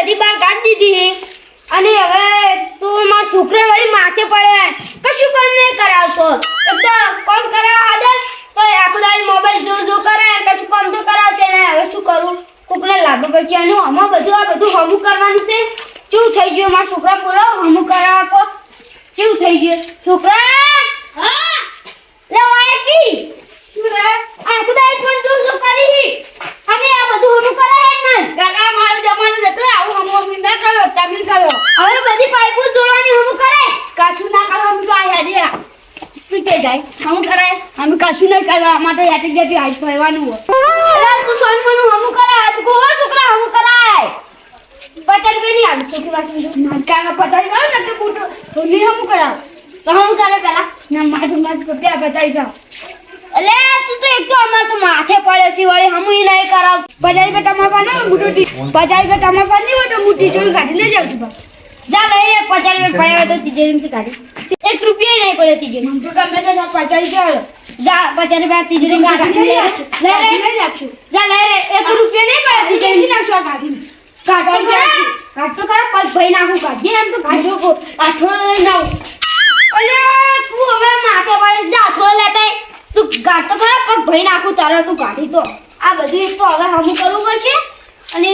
બધી બાર કાઢી દીધી. અને હવે તું માર છોકરા વળી માથે પડે. કશું કામ નહીં કરાવતો. એક તો કામ કરાવ આદત તો આખો દાડી મોબાઈલ જો જો કરે કશું કામ તો કરાવતે ને હવે શું કરું? કોકને લાગુ પડશે. અને આમાં બધું, આ બધું હમું કરવાનું છે. શું થઈ ગયું? મારા છોકરા બોલો હમું કરાવવા કો. કેવું થઈ ગયું? છોકરા! હા લે વાય કી શું રે આખો દાડી ફોન જો જો કરી અને આ બધું હમું કરાય જ નહીં કાકા મારો જમાનો જતો આવું હમો અમી ના કરો તમે કરો હવે બધી પાઇપો જોડવાની હમું કરે કશું ના કરો અમે તો આ હેડ્યા તું કે જાય હમું કરાય અમે કશું નહીં કરવા માટે યાટી જતી આઈ ફરવાનું હોય. તું સોન મનુ હમ કરાય આજ ગો છોકરા હમ કરાય. પચાસ બે ની આલુ છોકરી વાસી ના પતાવી ગયો ને કે બૂટો તો હમ કરાવ. તો હમ કરે પેલા. ના, માથું માથે કપ્યા બચાવી જાઓ. અલે, તું તો એક તો અમાર તો માથે પડે છે, વળી હમ ઈ નહીં કરાવ. બજાઈ બેટા તમારા પાસે બૂટો બજાઈ બેટા તમારા પાની હોય તો બૂટી જોઈ કાઢી લઈ જાઉં જા, લઈ રે પડ્યા હોય તો તિજોરી કાઢી. એક રૂપિયા નહીં પડે તીજે. હું તો ગમે તો પચાસ રૂપિયા જા પચાસ રૂપિયા તીજે કાઢી લઈ રે લઈ રે લઈ જાઉં જા લઈ રે એક રૂપિયા નહીં પડે તિજોરી નાખશો કાઢી ખરા? કાઢતો ખરા? પગ ભાઈ નાખું કાઢી એમ તો કાઢ્યો કો આઠો લઈ જાઉં અલે તું હવે માથે પડે. થોડો લેતા. તું કાઢતો ખરા? પગ ભાઈ નાખું તારા તું કાઢી તો. આ બધું તો હવે હમું કરવું પડશે. અને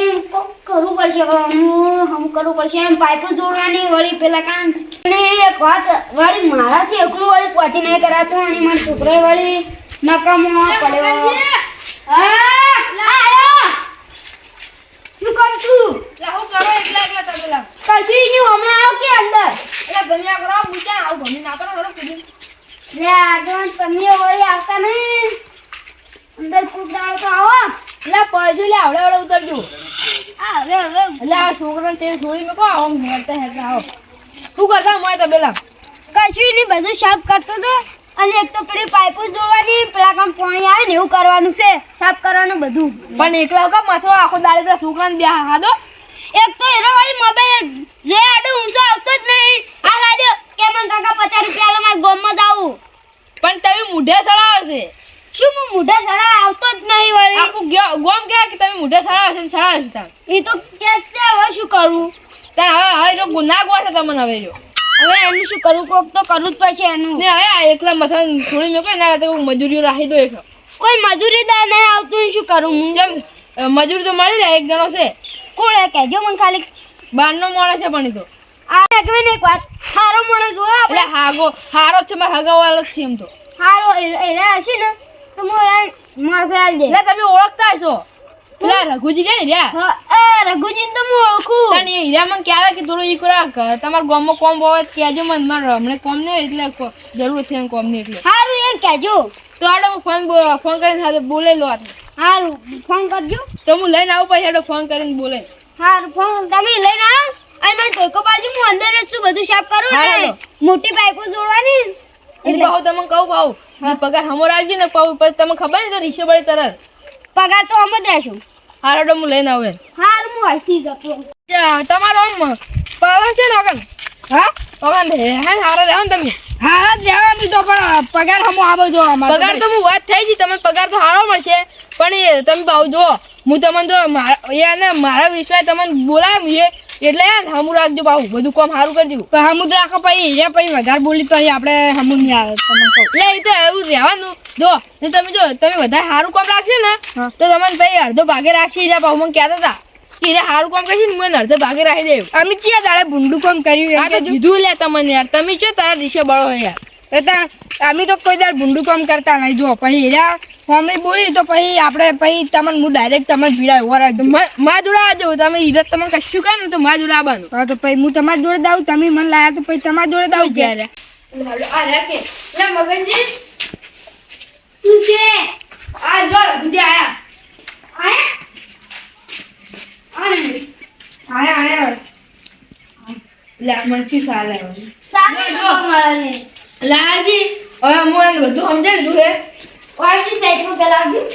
કરવું પડશે હું હમું કરવું પડશે. એમ પાઇપો જોડવાની વળી પેલા કામ અને એક વાત વળી મારાથી એકલું વળી પહોંચી નહીં કરાતું અને મારા છોકરો વળી નકામો પડ્યો. હા? આયો શું કામ છું? લાવો કરો એકલા એકલા તમે લાવો કશું નહીં હમણાં આવ કે અંદર. એટલે ગમ્યા કરો મૂક્યા આવું? ગમે ના કરો હરો કીધું લે આગળ તમે વળી આવતા નહીં. અંદર કૂદાડો તો આવો. એટલે આવડે આવડે ઉતરજો. હવે હવે એટલે આ છોકરાને તે છોડી મેકો આવો હેરતા હેરતા આવો. શું કરતા મોય તો કશું નહીં બધું સાફ કરતો તો. અને એક તો પેલી પાઇપો જોડવાની પેલા કામ પાણી આવે ને એવું કરવાનું છે સાફ કરવાનું બધું. પણ એકલા કા માથો આખો દાડે પેલા છોકરાને બે હાદો એક તો એરો વાળી મોબાઈલ જે. આડો ઊંચો આવતો જ નહીં. આ લાદ્યો કે મને કાકા પચાસ રૂપિયા આલો મારે જાવું પણ તમે મૂઢે સડાવે છે. શું હું મોઢા સડા આવતો જ નહીં વળી. આપું ગોમ કે કે તમે મોઢા સડાવે હશે ને હશે તાર? એ તો કે છે? હવે શું કરું? તાર હવે હવે જો ગુના ગોઠે તમને હવે જો. હવે એનું શું કરું? કોક તો કરવું જ પડશે એનું. ને હવે આ એકલા મથા છોડી મેકો ના તો મજૂરીઓ રાખી દો એક કોઈ મજૂરી દા નહીં આવતું શું કરું હું? જેમ મજૂર તો મળી જાય એક જણો છે. કોણ કહેજો મને ખાલી? બારનો મોડે છે પણ એ તો. આ એકવે ને એક વાત. હારો મોડે જો એટલે હાગો હારો છે મારે હગાવાળો જ છે એમ તો. હારો એરા હશે ને? એટલે તમે ઓળખતા હશો. એટલે રઘુજી રહ્યા એ રઘુજીને તો હું ઓળખું. પણ એ હીરા મને કહેવાય કે થોડું ઈ કરા તમારા ગામમાં કોમ હોય કહેજો મને મારે હમણાં કોમ નહીં એટલે જરૂર છે એમ કોમ નહીં એટલે. હારું એમ કહેજો. તો આડો હું ફોન ફોન કરીને સાથે બોલે લો. હારું ફોન કરજો. તો હું લઈને આવું પછી આડો ફોન કરીને બોલે સારું ફોન તમે લઈને આવો. અને મને ટોકો બાજુ હું અંદર જ છું બધું સાફ કરું ને. મોટી પાઇપો જોડવાની. એટલે પાછું તમે કહું જે પગાર હમો રાખજો ને પાછું પછી તમે ખબર ને તો રીક્ષે બળી તરત. પગાર તો હમ જ રહેશું હારો હું લઈને આવે. હારું હું હસી જતો તમારો આમ પાવર છે ને ઓગન હા? ઓગન હે હારો રહેવો ને તમે. હા જ રહેવાનું તો પણ પગાર હમો આવો જો અમારે પગાર તો હું વાત થઈ ગઈ તમે પગાર તો હારો મળશે. પણ એ તમે ભાવ જો હું તમને જો મારા એને મારા વિશ્વાસ તમને બોલાવ્યું છે એટલે હમું રાખજો ભાવ બધું કામ સારું કરજો પણ હમુ રાખો પછી હીરા પછી વધારે બોલી પછી આપણે હમુ નહીં આવે તમને કહું. એટલે એ તો એવું રહેવાનું. જો ને તમે જો તમે વધારે સારું કામ રાખશો ને તો તમને ભાઈ અડધો ભાગે રાખશે રહ્યા ભાવ મને કહેતા હતા. કે રે સારું કામ કરશે ને મને અડધો ભાગે રાખી દેવું અમે ચિયા દાડે ભૂંડું કામ કર્યું આ તો કીધું લે તમને યાર તમે ચો તારા દિશે બળો યાર. એટલે અમે તો કોઈ દાડ ભૂંડું કામ કરતા નહીં જો પછી હીરા મમ્મી બોલી તો પછી આપણે પછી તમને હું ડાયરેક્ટ તમને ઊભા રાખી દઉં મા- જોડે આવજો તમે ઈરત તમને કશું કહે ને તો મા જોડે આવવાનું હા તો પછી હું તમારી જોડે દાવ તમે મને લાયા તો પછી તમારી જોડે દાવ ક્યારે આ રાખે. લે મગનજી. શું છે? આ જો બીજે આયા. આયા? સાલે. તો લાજી હવે હું એને બધું સમજાવી દીધું હે. વાયની સાઈડમાં આવ્યું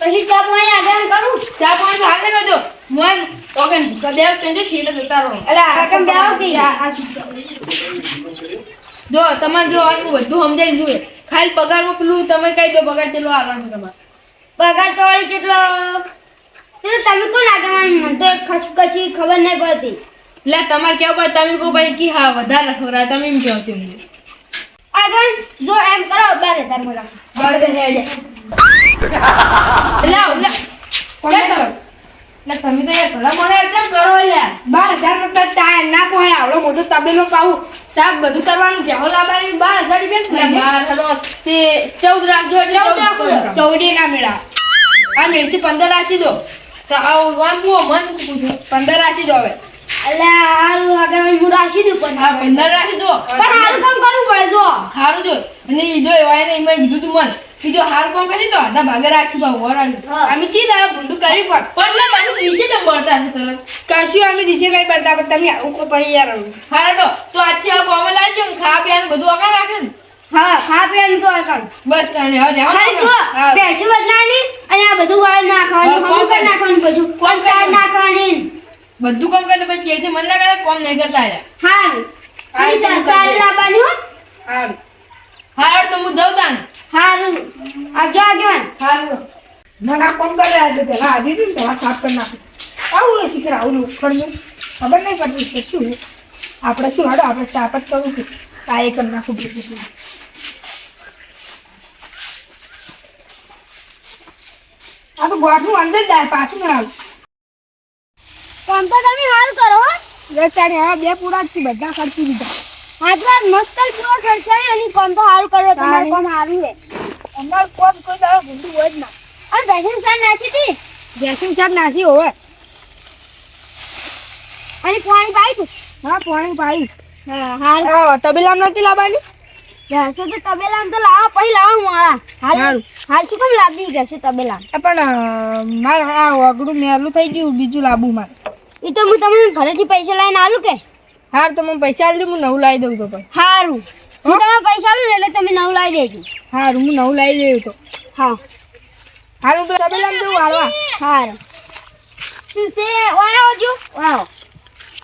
પછી ચા પાણી આગળ કરું. ત્યાં પણ તો હાલ કરજો મન ઓગન કદે કંજો સીટ જોતા રહો અલા કાકમ બેહો કે જો તમારે જો આ બધું સમજાઈ જુએ ખાલી પગારમાં પેલું તમે કહી દો પગાર કેટલો આવવાનો તમારે? પગાર તો વળી કેટલો? તમે કોણ આગળ મને તો કશું કશું ખબર નહીં પડતી. એટલે તમારે કેવું પડે? તમે કહો ભાઈ કે હા વધારે ખબર તમે એમ કહો છો આગળ જો એમ કરો બાર હજારમાં રાખો બાર હજાર. એટલે આવો, એટલે કોને એટલે કરો? તમે તો યાર ભલા મને કેમ કરો યાર. બાર હજાર રૂપિયા ટાયર ના પોહાય. આવડો મોટો તબેલો પાવું સાહેબ બધું કરવાનું જેવો લાવવાની બાર હજાર રૂપિયા એટલે બાર હજાર તે ચૌદ રાખજો એટલે ચૌદ ચૌદ રાખો. કરો. ચૌદી ના મેળા. આ મેળથી પંદર આસી દો. તો આવું વાંચવું મન પૂછો પંદર આસી દો હવે. એટલે હારું આગળ હું રાખી દઉં પણ. હા પંદર રાખી દો. પણ હારું કામ કરવું પડે જો. સારું જો. અને જો એવા એને એમાં કીધું તું મન. કે જો હાર કરી તો અડધા ભાગે રાખી ભાવ વરાવી અમે ચી દાડા ભૂંડું કરી પણ. પણ ના તમે દિવસે તો મળતા હશે તરત? કશું અમે દિશે નહીં પડતા પણ તમે આવું કો પછી યાર હારો તો તો આજથી આ કોમે લાવજો ને ખા પીવાનું બધું અકા રાખે ને? હા ખા પીવાનું તો બસ અને હવે જો બદલાની અને આ બધું વાળ નાખવાનું હમું નાખવાનું બધું કોણ નાખવાની. બધું કામ કરે તો પછી કેથી મન ના કરે કોમ નહીં કરતા રહ્યા. હારું હા, અને એ તો સાર. લાવવાની હો સારું હારો તો હું જઉં તાને હારું. આવજો આગેવાન હારો. મને આ કોમ કરે આજે પેલા આવી હતી ને તો સાફ કરી નાખું. આવું એ શીખર આવું ઉખડનું ખબર નહીં પડતી કે શું. આપણે શું હાડો આપણે સાફ જ કરવું કે આ એ કરી નાખું બધું. આ તો ગોઠવું અંદર જાય પાછું ના આવે. કામ તો તમે હાલ કરો હો. બસ હા બે પૂરા જ છે બધા ખર્ચી દીધા આટલા મસ્ત પૂરો ખર્ચાય અને કોમ તો હાલ કરો તમારે કોમ હારું છે. અમાર કોમ કોઈ દાડો ભૂંડું હોય જ ના. અને ભેંસું સાહેબ નાસી હતી? જેસિંગ સાહેબ નાસી હોય. અને પાણી પાઈ તું? હા પાણી પાઈ હા હા તબેલામ નથી લાવવાની? ભેંસો તો તબેલામ તો લાવો પછી લાવો હું હાલ. હાલ શું કેમ લાવી ભેંસો તબેલા પણ મારે આ અઘરું મેલું થઈ ગયું બીજું લાવું મારે. એ તો હું તમને ઘરેથી પૈસા લઈને આલું કે? હાર તો મને પૈસા દે હું નવું લાવી દઉં તો પણ. હારું. હું તમે પૈસા આલું ને એટલે તમે નવું લાવી દેજો. હારું હું નવું લાવી દઉં તો. હા. હાલ હું પેલા તબેલામ દઉં હાલવા હારું. શું છે? વાળો જો વાળો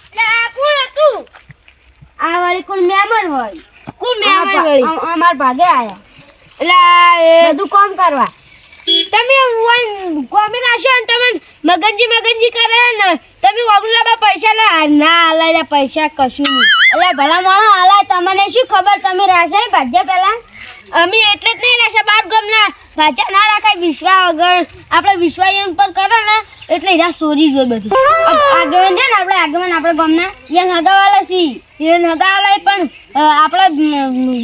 એટલે આ કોણ હતું? આ વાળી કોણ મહેમાન હોય? કોણ મહેમાન વાળી અમાર ભાગે આયા. એટલે એ બધું કામ કરવા. તમે કોમે નાશો અને તમે મગનજી મગનજી કરે ને તમે વગુલાબા પૈસા ના હાલે પૈસા કશું નહીં. એટલે ભલા તમને શું ખબર? તમે રાખ્યા ભાજ્યા પહેલા? અમે એટલે જ નહીં રાખ્યા બાર ગમના. ભાજ્યા ના રાખાય, વિશ્વા વગર. આપણે વિશ્વાયન પર કરો ને, એટલે એના સોરી જોઈ બધું. આગેવાન છે ને, આપણે આગેવાન આપણે ગમના. એ હગાવાલા સી એ હગાવાલા પણ આપણે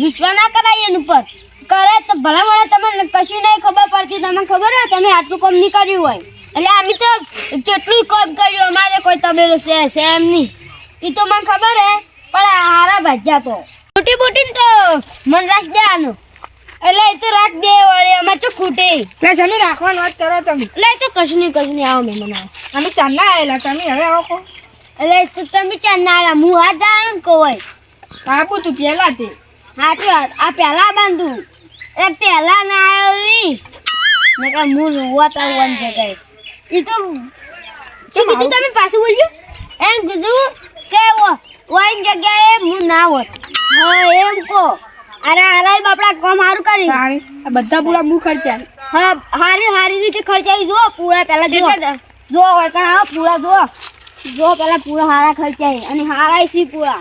વિશ્વા ના કરાય એની ઉપર. કરે તો ભલા મળે તમને કશું નહીં ખબર પડતી. તમને ખબર હોય તમે આટલું કામ નહીં કર્યું હોય. એટલે અમે તો જેટલું કોમ કર્યું અમારે કોઈ તબેલો છે છે એમ નહીં. એ તો મને ખબર હે પણ હારા ભાજ્યા તો. મોટી મોટી તો મન રાખ દેવાનું. એટલે એ તો રાખ દે વળી અમે તો ખૂટે. એટલે શનિ રાખવાનું વાત કરો તમે. એટલે એ તો કશું નહીં કશું નહીં આવો મહેમાન આવો. અમે ચાંદા આવેલા તમે હવે આવો કહો એટલે તો તમે ચાંદાડા હું આ જાણ કહો આપું તું પેલા તે. સાચી વાત આ પહેલા બાંધું. એ પહેલા ના આવ્યો મેં કહા હું રોવા તા વન જગાએ એ તો શું કીધું તમે પાછું બોલ્યું એમ કીધું કે વન જગ્યાએ હું ના હોત. હા એમ કહો. અરે અરે બાપડા કોમ હારું કરી. આ બધા પૂરા મુખ ખર્ચા હા હારી હારી રીતે ખર્ચાઈ જો પૂરા પહેલા જો જો કણ હા પૂરા જો જો પહેલા પૂરા હારા ખર્ચાઈ. અને હારા સી પૂરા.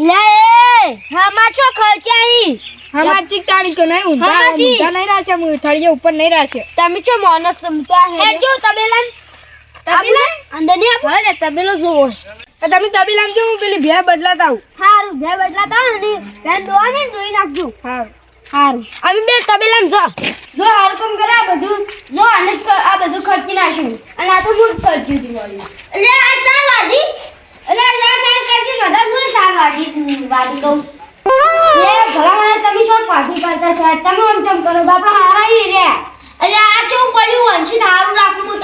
લે હા હામાં છો ખર્ચાઈ? હમણાં ચીક તારીખ તો નહીં ઊંધા ઊંધા નહીં રાશે હું થળીએ ઉપર નહીં રાશે તમે છો માણસ સમતા હે જો તબેલા તબેલા અંદરની આપ. હવે તબેલો જોવો તો તમે તબેલા જો હું પેલી ભે બદલાતા આવું? હારું ભે બદલાતા અને ને બેન દોવા ને જોઈ નાખજો. હારું. હારું. અમે બે તબેલામ જો. જો હારું કામ કરે આ બધું. જો આને જ આ બધું ખર્ચી નાખ્યું અને આ તો હું ખર્ચ્યું હતું વળી એટલે આ સાર વાજી એટલે આ સાર કરશે બધા હું સાર વાજી વાજી કહું? ભલા તમે શું પાર્ટી કરતા તમે આમ આ ચો પડ્યું? વંશી હારું રાખું હું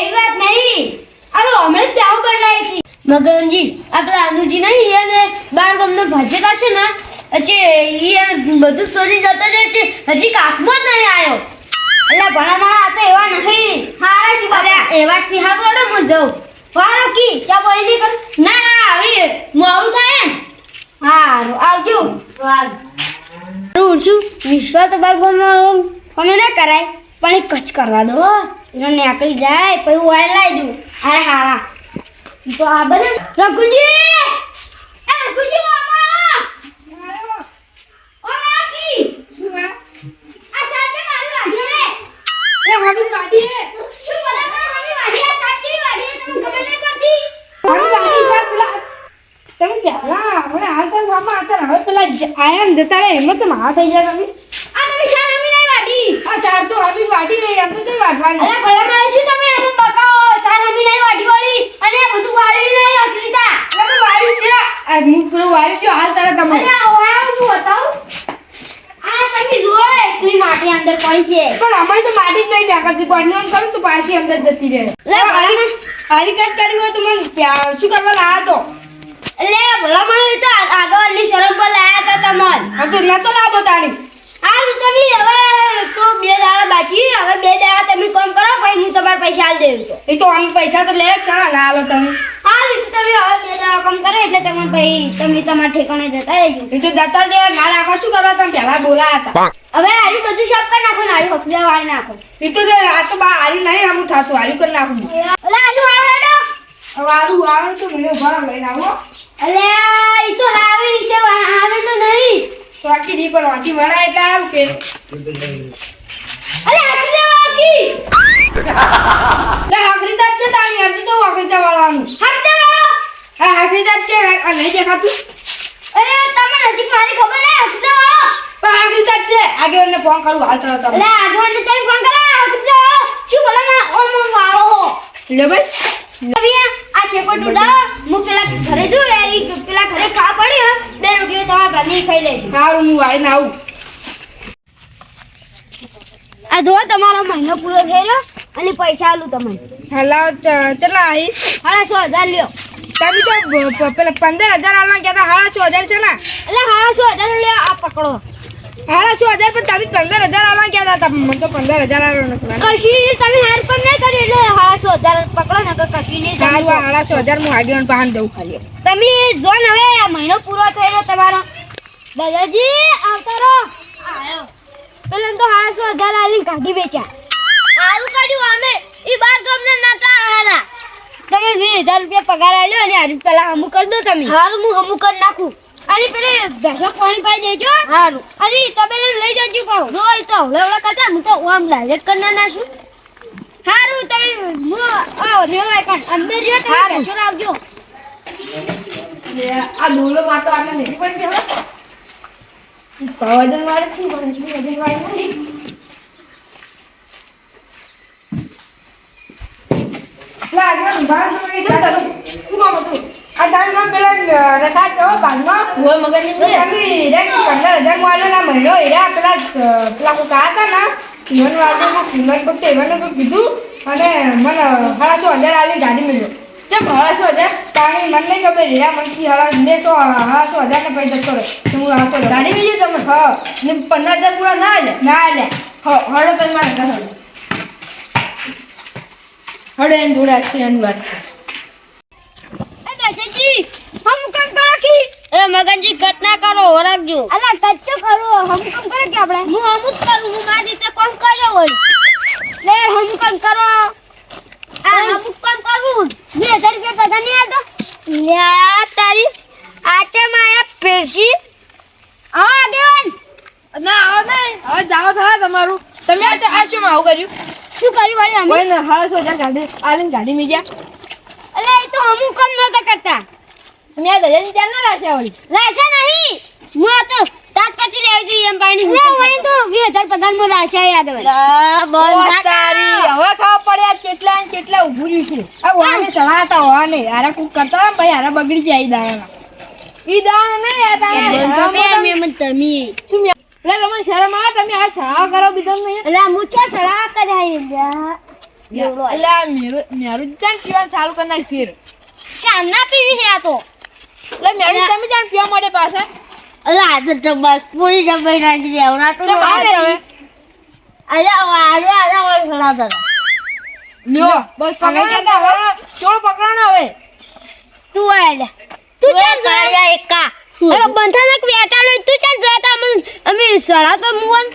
એવી વાત નહીં. આ હમણાં જ ત્યાં બદલાઈ મગનજી આપણા અનુજી નહીં એને બાર ને, હજી એ બધું શોધી જતો રહે છે. હજી કાકમાં નહીં આવ્યો એટલે ભણા આ તો એવા નહીં. હારા એવા છે હારું હું જાઉં. વારો કી? ચા પડી કર? ના ના, આવી, મોડું થાય ને. હારું, આવજો. હારું છું વિશ્વ તો બાર ગામમાં અમે ના. કરાય. પણ એ કચ કરવા દો એનો નીકળી જાય, પછી વાયર લાવી દઉં. અરે ઈ તો આ બધા રઘુજી! રઘુજી આમાં ઓ નાકી આ સાચે મારી વાડી રે એ મારી વાડી હે શું બોલે પણ મારી વાડી આ સાચી વાડી છે તમને ખબર નહીં પડતી મારી વાડી છે પેલા તમે પહેલા તો મામા એકલી માટી અંદર પડી છે પણ અમારે તો માટી જ નહીં નાખતી પડનું કરું તો પાછી અંદર જતી રહે લે હારી કટ કરવી હોય તો મને શું કરવા લાવ્યા તો? લે ભલા મને તો આગળની શરમ પર લાયા હતા તમન. હા તો નતો લાભો તાણી. આ તમે હવે તો બે દાડા બાકી હવે બે દાડા તમે કામ કરો પછી હું તમારા પૈસા આલ દેવું તો. એ તો આમ પૈસા તો લે જ ના આલો તમે. આ રીતે તમે હવે બે દાડા કામ કરો એટલે તમે પછી તમે તમારા ઠેકાણે જતા રહેજો. એ તો જતા દે ના રાખો શું કરવા તમે? પહેલા બોલાયા હતા. હવે આરી બધું સાફ કરી નાખો ને આરી હકડા વાળી નાખો. એ તો જો આ તો બા હારી નહીં આમ થાતું આરી કરી નાખું. ઓલા આજુ વાળો હેડો. હવે આરું આવે તો મને ઊભા લઈને આવો. અલે ઈ તો હાવી છે હાવે તો નહીં તો દી પણ વાંચી વળાય એટલે સારું કે. અલે દે વાગી લે હાકરીતા જ છે તાણી હજી તો હાકરીતા વાળવાનું હકડા દે હા હાકરીતા જ છે આ નહીં દેખાતું અરે તમે નજીક મારી ખબર નહીં હકડા વાળો? પણ હાકરીતા જ છે આગેવાનને ફોન કરું હાલ તરત તમે આગળ તમે ફોન કરો હકડા દે શું બોલા માં ઓમ વાળો હો. લે ભાઈ. હવે આ શેકો ટુડા હું પેલા ઘરે જો ઈ પેલા ઘરે ખા પડ્યો બે રોટલીઓ તમારા ભાઈને ખાઈ લેજો. સારું હું વાળીને આવું. આ જો તમારો મહિનો પૂરો થઈ રહ્યો અને પૈસા આલું તમને. હલાવ ચલા આવી હાડા સો હજાર લ્યો. તમે તો પેલા પંદર હજાર આલવા કહેતા હાડા સો હજાર છે ને? એટલે હાડા સો હજાર લ્યો આ પકડો. હાડા છો હજાર પણ તમે પંદર હજાર આવવા ગયા હતા? મને તો પંદર હજાર આવ્યો નથી કશી તમે હાર પણ નહીં કરી એટલે હાડા છો હજાર પકડો ને તો કશી નહીં સારું હાડા સો હજાર હું આગળ પાન દઉં ખાલી. તમે જો ને હવે આ મહિનો પૂરો થઈ રહ્યો તમારો. દાદાજી આવતા રહો. આયો. પેલા તો હાડા છો હજાર આવીને કાઢી વેચ્યા. સારું કાઢ્યું અમે. એ બાર ગમને નતા હારા તમે વીસ હજાર રૂપિયા પગાર આવ્યો અને હારું પેલા હમું કરી દો તમે. હારું હું હમું કરી નાખું. અને પેલે ભેંસો પાણી પાઈ દેજો. હારું. અરે તમે લઈ જજો કહો નો એ તો હવળે હવળે કરતા હું તો આમ ડાયરેક્ટ કરી નાખું. હારું તમે હું આ રેવા કાન અંદર જો તમે ભેંસો આવજો આ ડોલો માં તો આપણે નહીં પડી હવે. વજન વાળે છે પણ એટલી વજન વાળી નહીં. લાગે આગળ ઊભા તો તું કોમ હતું? આ તારી પેલા રખા તો બાદમાં હોય મગજની તો તમે હીરા પંદર હજાર વાળાના મહિનો હીરા પેલા પેલા કોઈ હતા ને ઈવન વાળાનું કિંમત બક્ષે એમને કોઈ કીધું અને મને સાડાસો હજાર આલી ગાડી મળ્યો. ચમ ભાડાસો હજાર? તાણી મને નહીં ખબર હીરા મનથી હળા ને સો હવા હજાર ને પૈસા તો હું રહું. ગાડી બીજી તમે હા. ને પંદર હજાર પૂરા ના આલે ના લે હડો તમે મારે હડો એની જોડે આજથી એની વાત છે. દાદાજી હમ કમ કરો કી? એ મગનજી ઘટના કરો રાખજો અલા તો કરો હમ કમ કરો કે આપણે? હું હમ જ કરું હું મારી રીતે કોમ કર્યો હોય. લે હમ કામ કરો. આ હમ. કામ કરું. 2000 રૂપિયા બધા નહીં આવતો? લ્યા તારી આચે માયા પેશી. આ આગેવાન ના હવે નહીં. હવે જાઓ થા તમારું. તમે આ આ શું આવું કર્યું? શું કર્યું વાળી અમે? કોઈ ને હાડા સો ગાડી આલીને ગાડી મીજ્યા અલે એ તો હમુ કમ નતા કરતા. આ દજાની ચાલ ના લાગ્યા વળી રાશા નહીં. હું તો તાટપતિ લેવી હતી એમ પાણી લે વળી તો 20000 પગારમાં રાશા યાદ આવે બોલ તારી હવે ખબર પડ્યા કેટલા ને કેટલા ઊભું રહ્યું છે. આ વાને ચડાતા વાને હારા કુક કરતા ભાઈ ને બગડી જાય દાણા ઈ દાણા નહીં આ તારે તમે મેં તમે. શું મે- લે તમને શરમ આવે? તમે આ છાવા કરો બીજો નહીં. અલા મુચા સડા કરાય લ્યા એટલે મેરું મેરું જાણ પીવાનું ચાલુ કરી નાખ ફેર ચા ના પીવી છે આ તો એટલે મેરું તમે જાણ પીવા મળે પાછા અલા આ તો બસ પૂરી જમાઈ નાખી દેવના તો હવે લ્યો બસ પકડો હવે ચોળ હવે ચાલ ગાડિયા એકા અરે બંધાનક વેટાડો તું ચાલ જોતા અમે અમે સડા તો મુવન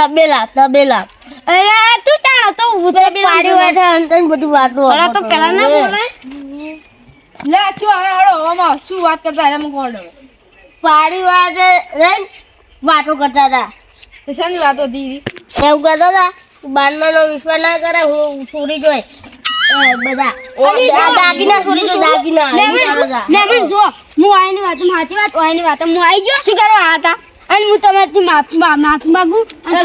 તબેલા તબેલા. અરે તું ચાલો તો પાડી વાઠે અંતન બધું વાતો તો પેલા ના બોલે. લે તું હવે હળો હવામાં શું વાત કરતા હું કોણ પાડી વાળે રહીને વાતો કરતા હતા. તો શાની વાતો દીદી એવું કરતા હતા બારમાનો વિશ્વાસ ના કરે હું છોડી જોઈ. બધા. દાગીના તો દાગીના. જો. હું આઈની વાત સાચી વાત ઓયની વાત. હું આવી ગયો? શું કરવા આ હતા? અને હું તમારાથી માફી માફી માંગુ અને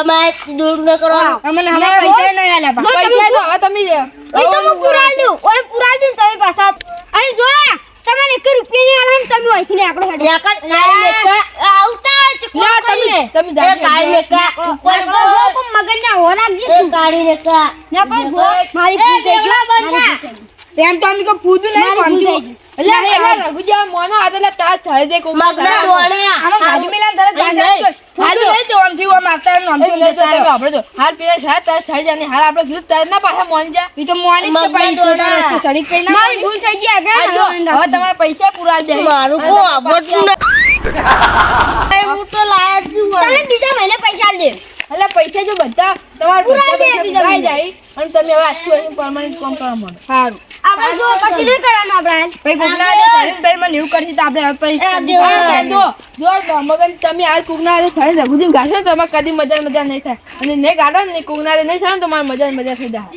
અમારે દૂર ન કરો અમને હવે પૈસા નહીં આલ્યા. પૈસા તો હવે તમે જાજો. એ તો હું પુરાલ દઉં ઓય પુરાલ દઉં તમે પાછા અહીં જો તમારે એક રૂપિયા નહીં આલવાનું તમે ઓયથી ને આકડો હેડો કાળી નેકળ. આવતા જ ના તમે તમે જાજો. કાળી નેકળ. ઉપર નેકળો જો પણ મગજના હો રાખજે એ કાળી નેકળ. ના પણ મારી ભૂલ થઈ એમ તો અમે કોઈ નહીં મારી ભૂલ કોણથી. થઈ ગઈ. એટલે એટલે રઘુજી મોનો આ તો તાર છાડી દે કોક મગના દોણ્યા. આમાં ગાડી મેલાને તરત નહીં, પાછા નહીં. તો આમથી આમ આવતા ને આમથી આમ જતા આપણે તો. હાલ પીને છાડ તાર છાડી જાય હાલ આપણે કીધું તાર ના પાછા મોન જા. ઈ તો મોર્નિંગ તો મગના પાછી રસ્તે સડી કઈ ના મારી ભૂલ થઈ ગઈ આગળ. હવે તમારા પૈસા પૂરા જાય મારું કોઈ આવડતું નહીં. હું તો લાયા જ છું તમે બીજા મહિને પૈસા દે. એટલે પૈસા જો બધા તમારા પૂરા બધા દે બીજા જાય અને તમે હવે આખું પરમાનન્ટ કામ કરવા માંડો? સારું આપણે જો પછી નહીં કરવાનું આપણે ભાઈ હાથે સડીને ભાઈ મને એવું કરશે તો આપણે હવે. જવાનું. જો. જો. મગન તમે આ કુગના હાથે છાડી રઘુજી ગાશો ને તમારે કદી મજા મજા નહીં થાય. અને ને ગાડો ને કુગના હાથે નહીં થાય ને તમારે મજા મજા થઈ જાય.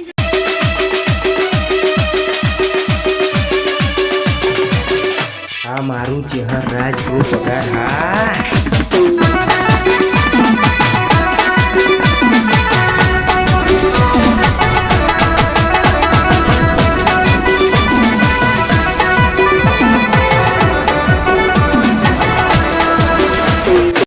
આ મારું ચહેર રાજ ગ્રુપ પગાર હા.